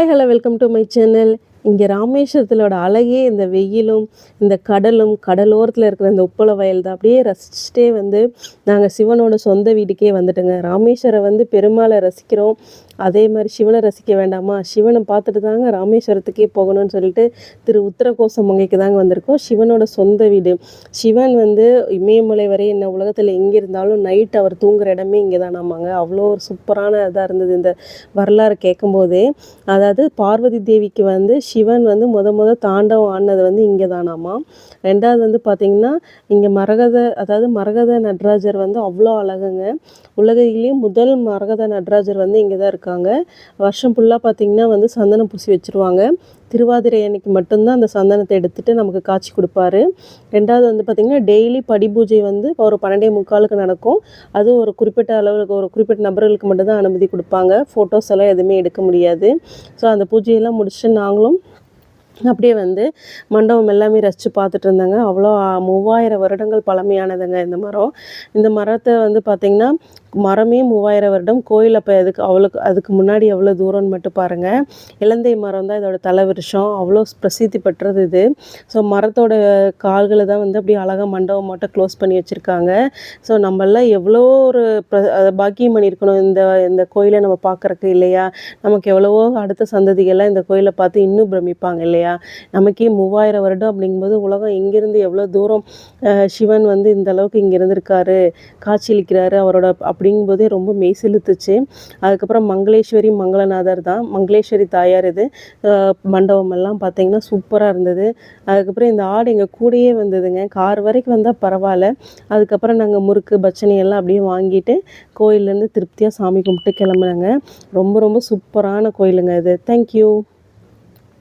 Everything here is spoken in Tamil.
hi hello welcome to my channel இங்கே ராமேஸ்வரத்திலோட அழகே இந்த வெயிலும் இந்த கடலும் கடலோரத்தில் இருக்கிற இந்த உப்பள வயல் தான் அப்படியே ரசிச்சுட்டே வந்து நாங்கள் சிவனோட சொந்த வீட்டுக்கே வந்துட்டோங்க. ராமேஸ்வரம் வந்து பெருமாளை ரசிக்கிறோம். அதே மாதிரி சிவனை ரசிக்க வேண்டாமா? சிவனை பார்த்துட்டு தாங்க ராமேஸ்வரத்துக்கே போகணும்னு சொல்லிட்டு திரு உத்தரகோச மங்கைக்கு தாங்க வந்திருக்கோம். சிவனோட சொந்த வீடு. சிவன் வந்து இமயமலை வரை என்ன உலகத்தில் எங்கே இருந்தாலும் நைட் அவர் தூங்குற இடமே இங்கே தானாமாங்க அவ்வளோ ஒரு சூப்பரான இதாக இருந்தது இந்த வரலாறு கேட்கும்போதே. அதாவது பார்வதி தேவிக்கு வந்து சிவன் வந்து முத முத தாண்டவம் ஆடினது வந்து இங்கே தானாமா ரெண்டாவது வந்து பார்த்திங்கன்னா இங்கே மரகத அதாவது மரகத நடராஜர் வந்து அவ்வளோ அழகுங்க. உலகிலேயே முதல் மரகத நடராஜர் வந்து இங்கே தான் இருக்காங்க. வருஷம் ஃபுல்லாக பார்த்திங்கன்னா வந்து சந்தனம் பூசி வச்சுருவாங்க. திருவாதிரை அன்னைக்கு மட்டும்தான் அந்த சந்தனத்தை எடுத்துகிட்டு நமக்கு காட்சி கொடுப்பாரு. ரெண்டாவது வந்து பார்த்திங்கன்னா டெய்லி படி பூஜை வந்து ஒரு பன்னெண்டே முக்காலுக்கு நடக்கும். அதுவும் ஒரு குறிப்பிட்ட அளவுக்கு ஒரு குறிப்பிட்ட நபர்களுக்கு மட்டும்தான் அனுமதி கொடுப்பாங்க. ஃபோட்டோஸ் எல்லாம் எதுவுமே எடுக்க முடியாது. ஸோ அந்த பூஜையெல்லாம் முடிச்சுட்டு நாங்களும் அப்படியே வந்து மண்டபம் எல்லாமே ரசித்து பார்த்துட்டு இருந்தாங்க. அவ்வளோ மூவாயிரம் வருடங்கள் பழமையானதுங்க இந்த மரம். இந்த மரத்தை வந்து பார்த்திங்கன்னா மரமே மூவாயிரம் வருடம் கோயில் அப்போ அதுக்கு அவ்வளோக்கு அதுக்கு முன்னாடி எவ்வளோ தூரம்னு மட்டும் பாருங்கள் இலந்தை மரம் தான் இதோட தலைவருஷம் அவ்வளோ பிரசித்தி பெற்றது இது. ஸோ மரத்தோட கால்களை தான் வந்து அப்படியே அழகாக மண்டபம் மட்டும் க்ளோஸ் பண்ணி வச்சுருக்காங்க. ஸோ நம்மளாம் எவ்வளோ ஒரு ப்ர அதை பாக்கியம் பண்ணியிருக்கணும் இந்த இந்த கோயிலை நம்ம பார்க்குறக்கு இல்லையா? நமக்கு எவ்வளவோ அடுத்த சந்ததிகள்லாம் இந்த கோயிலை பார்த்து இன்னும் பிரமிப்பாங்க இல்லையா? நமக்கே மூவாயிரம் வருடம் அப்படிங்கும்போது உலகம் எங்கேருந்து எவ்வளோ தூரம் சிவன் வந்து இந்த அளவுக்கு இங்கே இருந்திருக்காரு காட்சியளிக்கிறாரு அவரோட அப்படிங்கும்போதே ரொம்ப மெய் செலுத்துச்சு. அதுக்கப்புறம் மங்களேஸ்வரி மங்களநாதர் தான். மங்களேஸ்வரி தாயார் இது. மண்டபம் எல்லாம் பார்த்தீங்கன்னா சூப்பராக இருந்தது. அதுக்கப்புறம் இந்த ஆடு எங்கள் கூடயே வந்ததுங்க. கார் வரைக்கும் வந்தால் பரவாயில்ல. அதுக்கப்புறம் நாங்கள் முறுக்கு பச்சனி எல்லாம் அப்படியே வாங்கிட்டு கோயிலேருந்து திருப்தியாக சாமி கும்பிட்டு கிளம்புனாங்க. ரொம்ப ரொம்ப சூப்பரான கோயிலுங்க இது. தேங்க்யூ